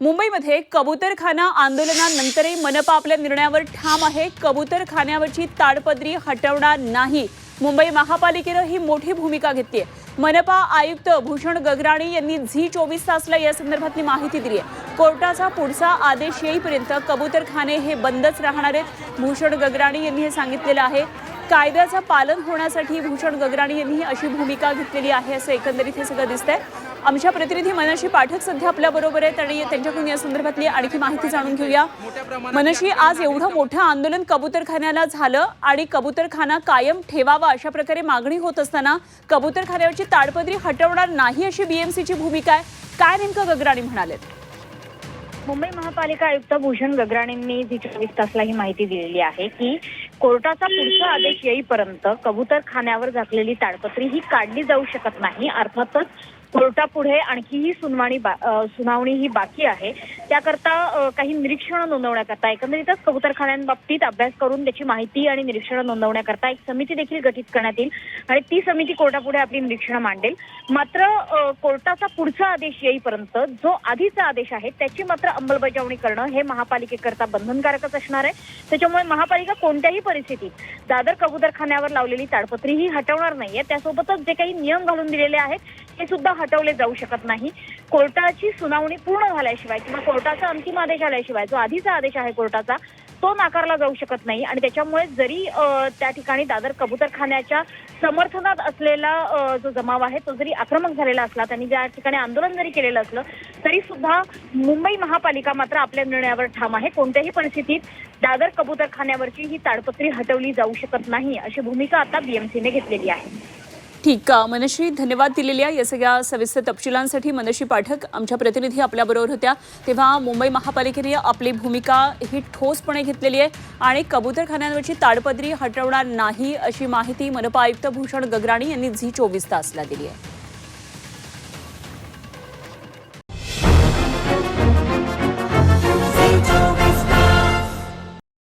मुंबईमध्ये कबूतरखाना आंदोलनानंतरही मनपा आपल्या निर्णयावर ठाम आहे. कबूतरखान्यावरची ताडपदरी हटवणार नाही. मुंबई महापालिकेनं ही मोठी भूमिका घेतली आहे मनपा आयुक्त भूषण गगराणी यांनी झी चोवीस तासला या संदर्भातली माहिती दिली आहे कोर्टाचा पुढचा आदेश येईपर्यंत कबूतरखाने हे बंदच राहणार आहेत. भूषण गगराणी यांनी हे सांगितलेलं आहे. कायद्याचं पालन होण्यासाठी भूषण गगराणी यांनी अशी भूमिका घेतलेली आहे असं एकंदरीत हे सगळं दिसतंय. आमच्या प्रतिनिधी मनशी पाठक सध्या आपल्या बरोबर आहेत आणि त्यांच्याकडून या संदर्भातली आणखी माहिती जाणून घेऊया. मनशी आज एवढं मोठं आंदोलन कबूतरखान्याला झालं आणि कबूतरखाना कायम ठेवावा अशा प्रकारे मागणी होत असताना कबूतरखान्यावरची ताडपदरी हटवणार नाही अशी बीएमसीची भूमिका आहे. काय नेमकं गगराणी म्हणालेत? मुंबई महापालिका आयुक्त भूषण गगराणींनी जी चोवीस तासला ही माहिती दिलेली आहे की कोर्टाचा पुढचा आदेश येईपर्यंत कबूतरखान्यावर घातलेली ताडपत्री ही काढली जाऊ शकत नाही. अर्थातच कोर्टापुढे आणखीही सुनावणी सुनावणी ही बाकी आहे. त्याकरता काही निरीक्षणं नोंदवण्याकरता एकंदरीतच कबूतरखान्यांबाबतीत अभ्यास करून त्याची माहिती आणि निरीक्षणं नोंदवण्याकरता एक समिती देखील गठीत करण्यात येईल आणि ती समिती कोर्टापुढे आपली निरीक्षणं मांडेल. मात्र कोर्टाचा पुढचा आदेश येईपर्यंत जो आधीचा आदेश आहे त्याची मात्र अंमलबजावणी करणं हे महापालिकेकरता बंधनकारकच असणार आहे. त्याच्यामुळे महापालिका कोणत्याही परिस्थितीत दादर कबूतरखान्यावर लावलेली ताडपत्री ही हटवणार नाहीये. त्यासोबतच जे काही नियम घालून दिलेले आहेत ते सुद्धा हटवले जाऊ शकत नाही. कोर्टाची सुनावणी पूर्ण झाल्याशिवाय किंवा कोर्टाचा अंतिम आदेश आल्याशिवाय जो आधीचा आदेश आहे कोर्टाचा तो नाकारला जाऊ शकत नाही. आणि त्याच्यामुळे जरी त्या ठिकाणी दादर कबूतरखान्याच्या समर्थनात असलेला जो जमाव आहे तो जरी आक्रमक झालेला असला त्यांनी ज्या ठिकाणी आंदोलन जरी केलेलं असलं तरी सुद्धा मुंबई महापालिका मात्र आपल्या निर्णयावर ठाम आहे. कोणत्याही परिस्थितीत दादर कबूतरखान्यावरची ही ताडपत्री हटवली जाऊ शकत नाही अशी भूमिका आता बीएमसीने घेतलेली आहे. ठीक आहे मनश्री धन्यवाद दिलेल्या या सगळ्या सविस्तर तपशिलांसाठी. मनश्री पाठक आमच्या प्रतिनिधी आपल्याबरोबर होत्या. तेव्हा मुंबई महापालिकेने आपली भूमिका ही ठोसपणे घेतलेली आहे आणि कबूतरखान्यांवरची ताडपदरी हटवणार नाही अशी माहिती मनपा आयुक्त भूषण गगराणी यांनी झी चोवीस तासला दिली आहे.